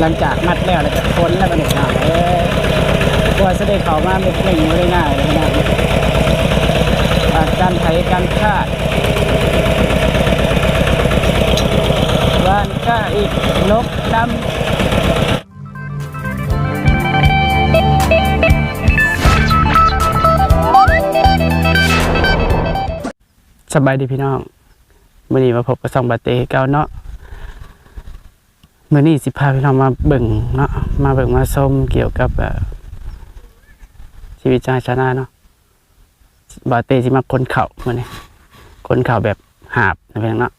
หลังจากมัดแล้วแล้วก็พ้นแล้วก็เด็กหน่อยเอ้ยกว่าจะได้เข้ามาเป็นเก่งไม่ได้ง่ายเลยนะาการไถการคาดวานก้าอีกนกดำสบายดีพี่น้องมื่อนี้มาพบกับซองบาเต้เก้าเนาะ เมื่อนี้สิพาพี่น้องมาเบิ่งเนาะมาเบิ่งมาชมเกี่ยวกับชีวิตชาชนาเนาะบาเต้ที่มาคนเข่ามื่อนี้คนเข่าแบบหาบนะพี่น้องเนาะ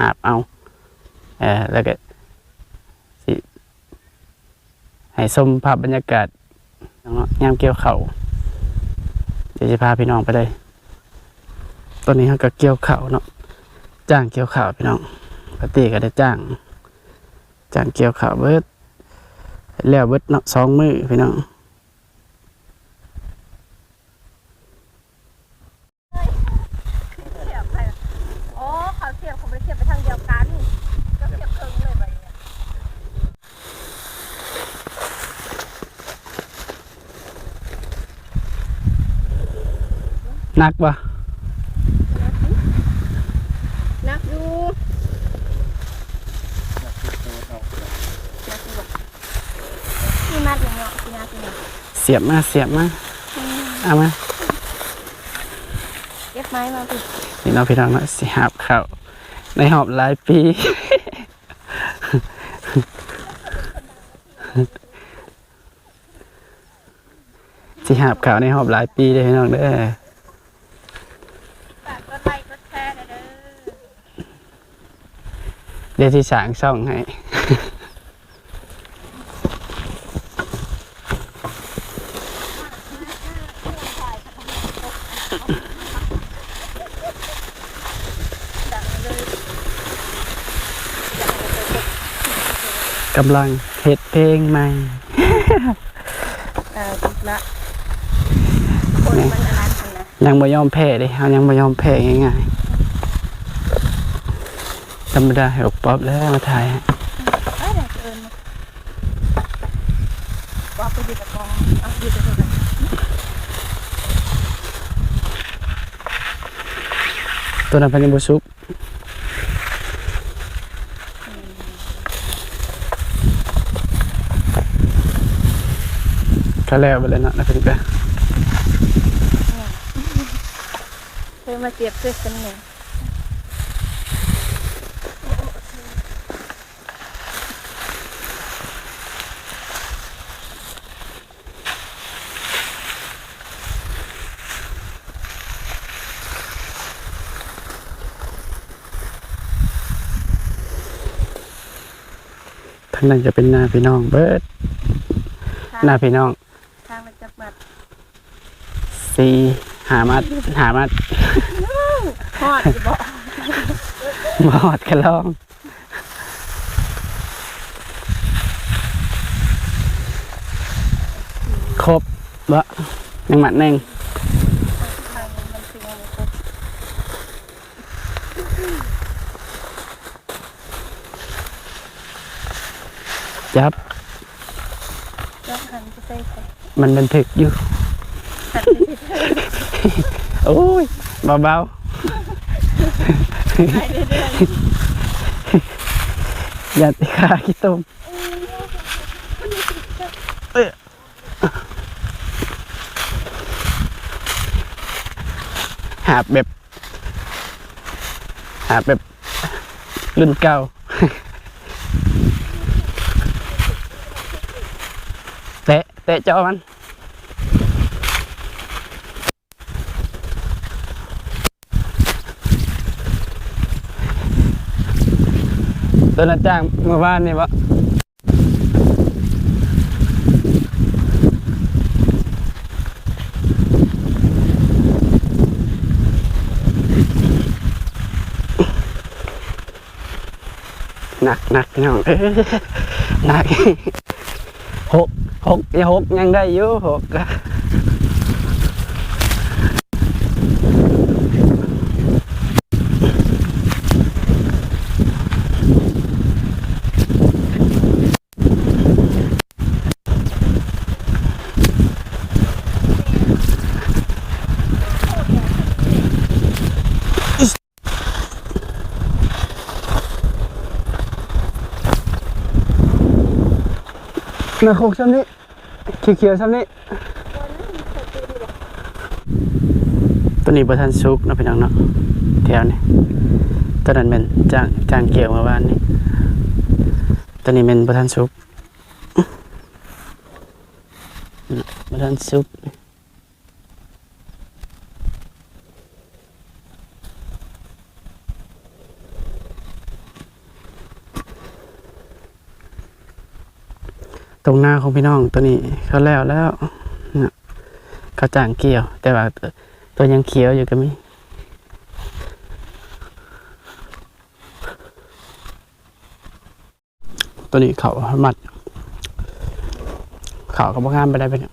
หาบเอาเออแล้วก็สิให้ชมภาพบรรยากาศเนาะยามเกี่ยวเข่าเดี๋ยวจะพาพี่น้องไปเลยตอนนี้เขาก็เกี่ยวเข่าเนาะจ้างเกี่ยวเข่าพี่น้องบาเต้ก็ได้จ้าง จางเกี่ยวข่าวเบิดแล้วเบิดเนาะสองมือพี่น้องเสียบไปอ๋อเขาเสียบเขาไปเสียบไปทางเดียวกัน ก็เสียบเพิ่งเลยไปเนี่ย นักปะ นักอยู่นี่มัดอย่างเนาะพี่นาพี่นา เสียบมาเสียบมาเอามาเก็บไม้มาปิดพี่น้องพี่น้องเนาะสิหาบข่าวในหอบหลายปีสิหาบข่าวในหอบหลายปีเลยพี่น้องเด้อฝากกดไลค์กดแชร์หน่อยเด้อเดี๋ยวที่สางช่องให้ กำลังเฮ็ดเพลงใหม่เออปิดละคนมันอันนั้นอันนะยังบ่ยอมแพ้เลยเฮายังบ่ยอมแพ้ง่ายๆธรรมดาให้ออกป๊อบแล้วมาถ่ายให้เอ้ยเดี๋ยวเกินมาว่าไปอยู่กับกองเอาอยู่กับกองตัวนั้นเพันยังบ่สุก ก็แล้วไปเลยนะนะเพิ่นก็เคยมาเสียบเสื้อกันเนี่ยทางนั้นจะเป็นหน้าพี่น้องเบิดหน้าพี่น้อง ทางมันจะบัด สีหามัดหามัดฮอดจะบอกบอดกระลอง ครบบ่ยังหมัดหนึ่งทางมันคือมันครบจับแล้วหันจะใส่ใส่มันบันทึกอยู่ หันไปใส่โอ้ยเบาไปเรื่อย ๆ อย่า ติขาขี้ต้มเอ้ยหาบแบบหาบแบบรุ่นเก่าเตะเตะจอมันตัวนั้นจ้างเมื่อวานนี่วะหนักหนักพี่น้องเอ้ยหนักหกหกย่าหกยังได้อยู่หก นาโคกซ้ำนี้เขียวๆซ้ำนี้ตัวนี้ประทานซุกนะพี่น้องเนาะแถวนี้ตัวนั้นเป็นจางจางเกี่ยวมาบ้านนี้ตัวนี้เป็นประทานซุกประทานซุก ตรงหน้าของพี่น้องตัวนี้เขาแล้วแล้วนะเขาจางเกี่ยว แต่ว่าตัวยังเขียวอยู่ก็มีตัวนี้เขามัดเขาก็บ่งามไปได้ไปเนี่ย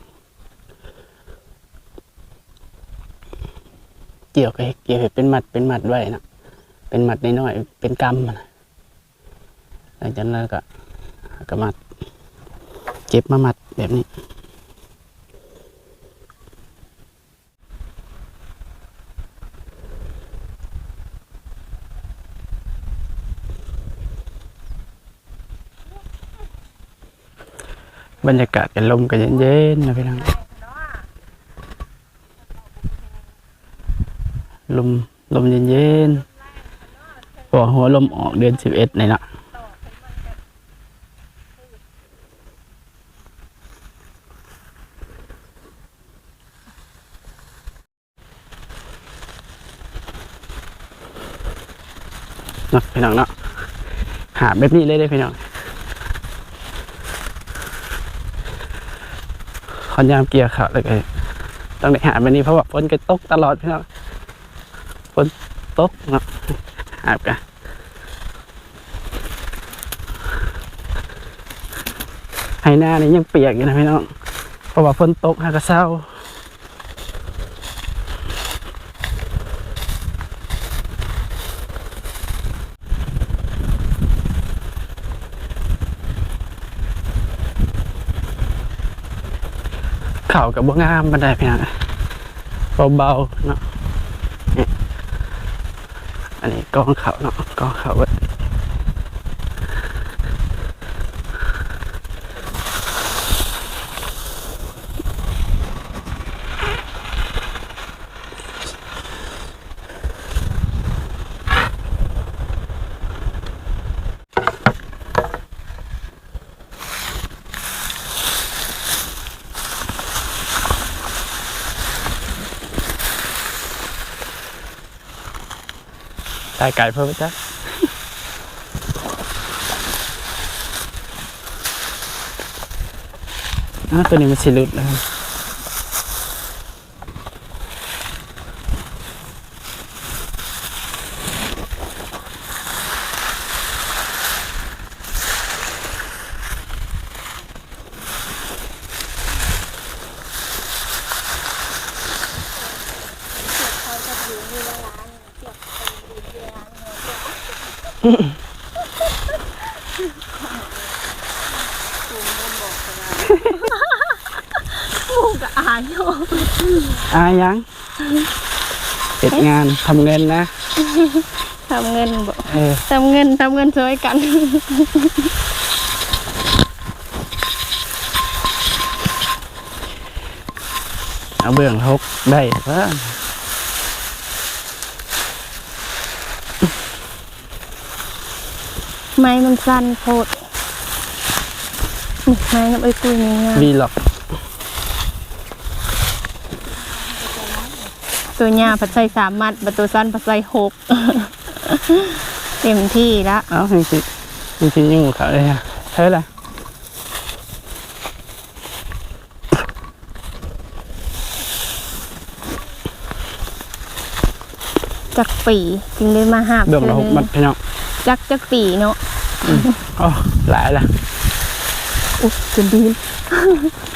เกี่ยวกับเกี่ยวเป็นมัดเป็นมัดไว้นะเป็นมัดน้อยๆเป็นกำมันะหลังจากนั้นก็ก็มัด เก็บมามัดแบบนี้ บรรยากาศกันลมก็เย็นๆนะพี่น้องลมลมเย็นๆพอหัวลมออกเดือนสิบเอ็ดนี่เนาะเี่น้องเนาะหาแบบนี้เลยได้พี่น้องขอนยามเกียร์ขาดเลยต้องได้หาแบบนี้เพราะว่าฝนก็ตกตลอดพี่น้องฝนตกเนาะหาบกันให้หน้านี่ยังเปียกอยู่นะพี่น้องเพราะว่าฝนตกหากระเศร้า ข่ากับบ่งามบันไดพี่น้องเบาๆเนาะอันนี้กองเขาเนาะกองเขาไว้ ตายไก่เพิ่มจ้ะอะตัวนี้มันสิลุดนะครับาจะอยู่ที่ร้านเสียบคนอยู่ที่ร้านเสียบกูก็อ่านอยู่ อะ ยังเสร็จงานทำเงินนะทำเงินบ่เออทำเงินทำเงินช่วยกันเอาเบื้องหกได้เพิ่มไม้มันสั้นโพดนี่ไม้น้ำไอ้กุยนี่งามวีล็อก ตัวหญ้าผัดใส่สามมัดบัดตัวสั้นผัดใส่หกเต็มที่ละเอ้าจริงๆจริงๆยิ่งกว่าเขาเลยอะใช่ไรจักปีจึงได้มาหาบเบื้องละหกมัดพี่น้องจักจักปีเนาะโอ้หลายละอุ๊ยจนดี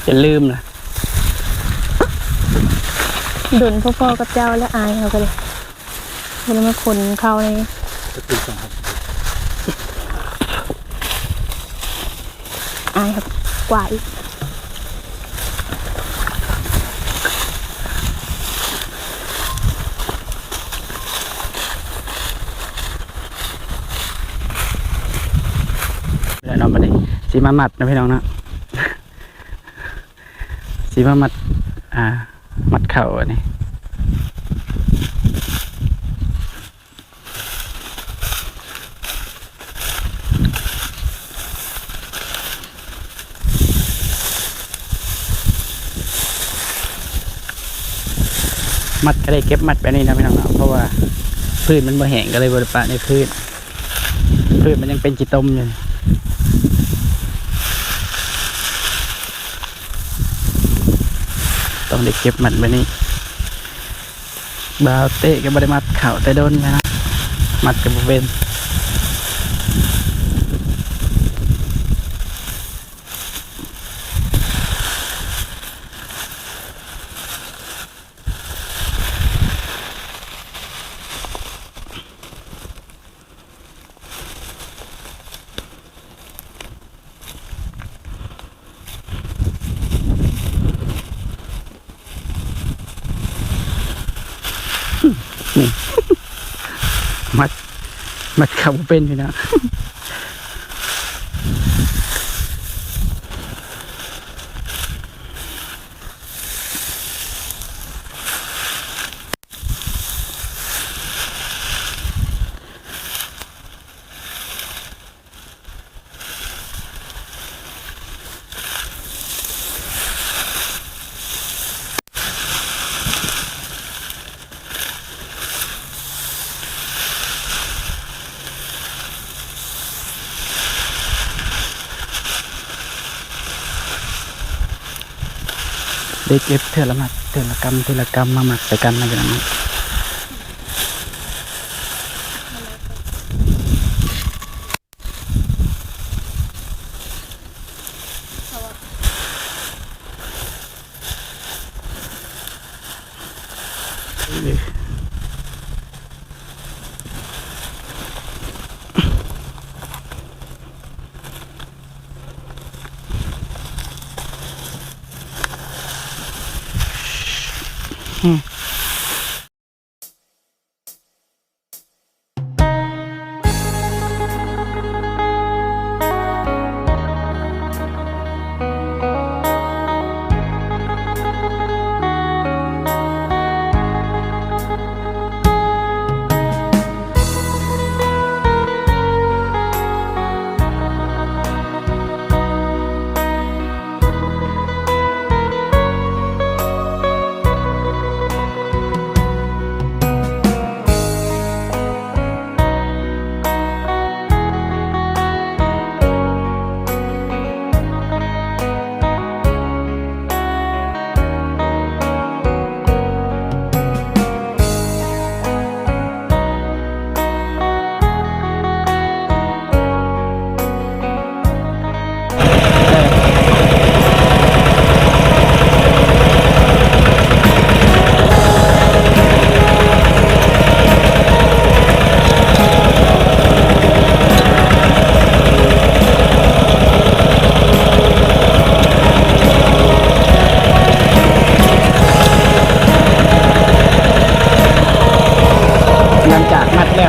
จะลืมละ ดุนพ่อๆกับเจ้าและอายเขาก็เลยมันมาคนเขาเลยอายครับกว่าอีกแล้วเนาะบัดนี้สีมามัดนะพี่น้องนะสีมามัด อ่า มัดเข่าอันนี้มัดก็ได้เก็บมัดแบบนี้นะพี่น้องเนาะเพราะว่าพืชมันบ่แห้งก็เลยบริปะในพืชพืชมันยังเป็นจิตตมอยู่ ต้องได้เก็บมันไว้นี่บาวเตะกับบริมัดเข่าแต่โดนนะมัดกับบเวน มัด มัดเขาเป็นเลยนะ ได้เก็บเทือละมัดเทือละกรรมเทือละกรรมมาหมักใส่กันมาอย่างนี้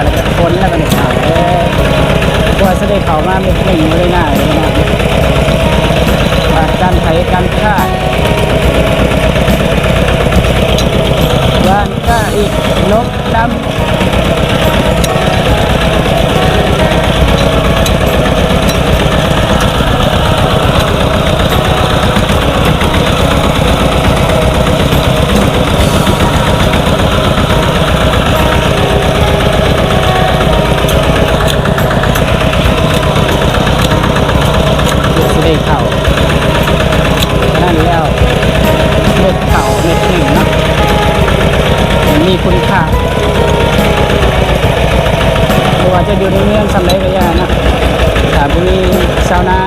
แล้วแล้วก็คนแล้วก็เนี่ยเขากว่าจะได้เขามาเป็นหนึ่งไม่ได้ง่าเลยนะว่าการไถการฆ่าว่านฆ่าอีกนกดำ เดี๋ยวสิได้เข่าฉะนั้นแล้วเม็ดเข่าเม็ดหนึ่งเนาะมันมีคุณค่าเพราะว่า จะอยู่ในเมืองสำเร็จก็ยานะถ้าบุรีชาวนา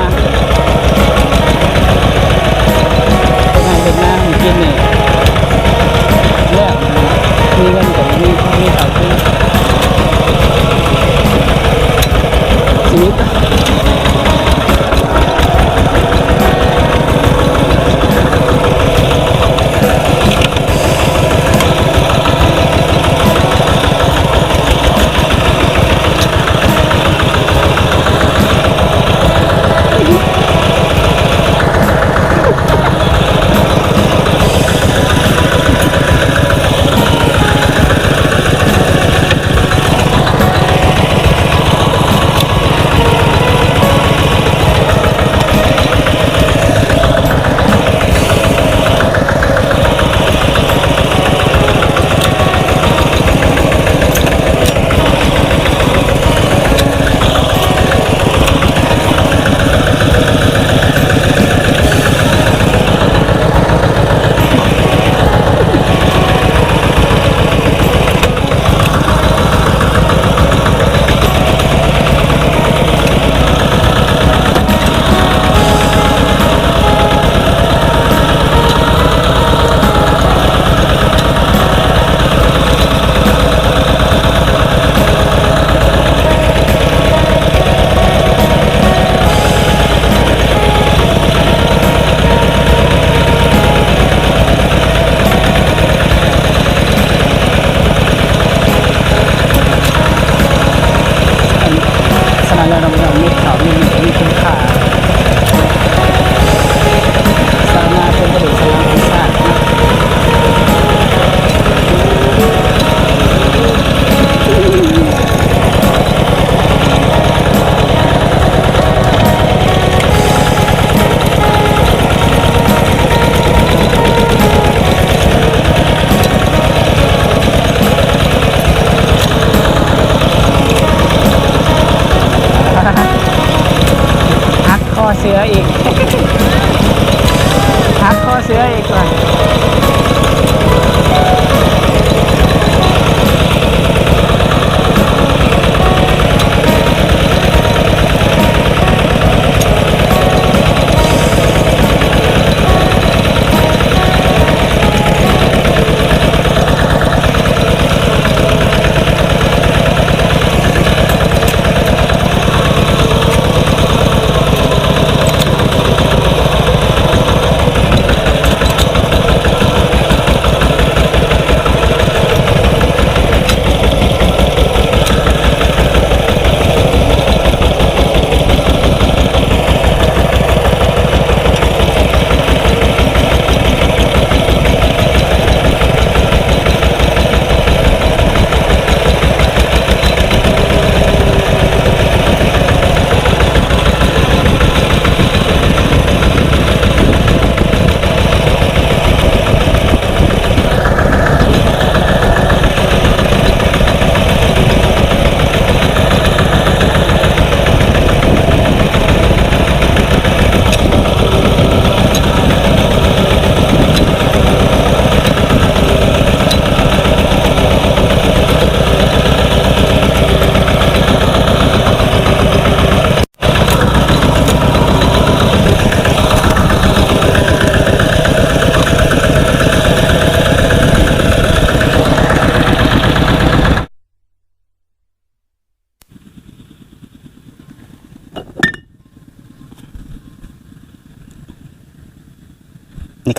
แล้วเราไม่เอมืดขาวมีดมีดคุ้ค่า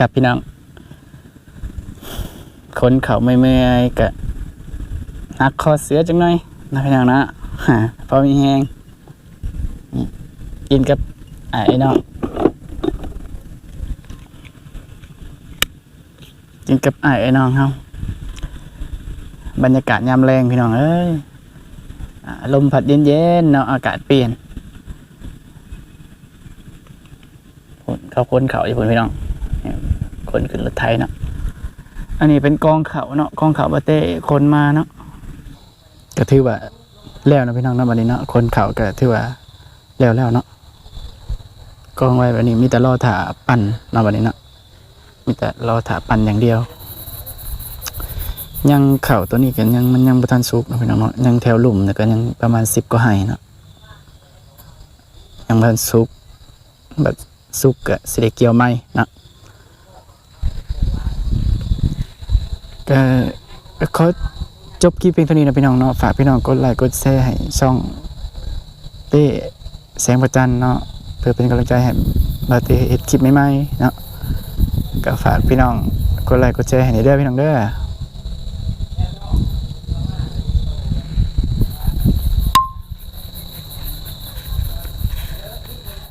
ครับพี่น้องคนเขาไม่เมื่อยกะหักคอเสือจังหน่อยนะพี่น้องนะฮะพอมีแหงกินกับไอ้น้องกินกับไอ้น้องเขาบรรยากาศยามแรงพี่น้องเอ้ยลมพัดเย็นๆเนาะอากาศเปลี่ยนเขาคนเขาอยู่พี่น้อง คนขึ้นรถไทยเนาะอันนี้เป็นกองเขาเนาะกองเขาบาเต้คนมาเนาะก็ถือว่าแล้วนะพี่น้องเนาะวันนี้เนาะคนเขาก็ถือว่าแล้วแล้วเนาะกองไว้วันนี้มีแต่รอถาปั่นเนาะวันนี้เนาะมีแต่รอถาปั่นอย่างเดียว ยังเข่าตัวนี้กันยังมันยังประทันสุกนะพี่น้องเนาะยังแถวหลุมเนี่ยก็ยังประมาณสิบกว่าไห้เนาะยังประทันสุกแบบสุกกะสิได้เกียวไหมเนาะ ก็เขาจบคลิปเพียงเท่านี้นะพี่น้องเนาะฝากพี่น้องกดไลค์กดแชร์ให้ช่องเต้แสงประจันเนาะเพื่อเป็นกำลังใจให้บาเต้เห็ดคลิปใหม่ๆเนาะก็ฝากพี่น้องกดไลค์กดแชร์ให้เด้อพี่น้องเด้อ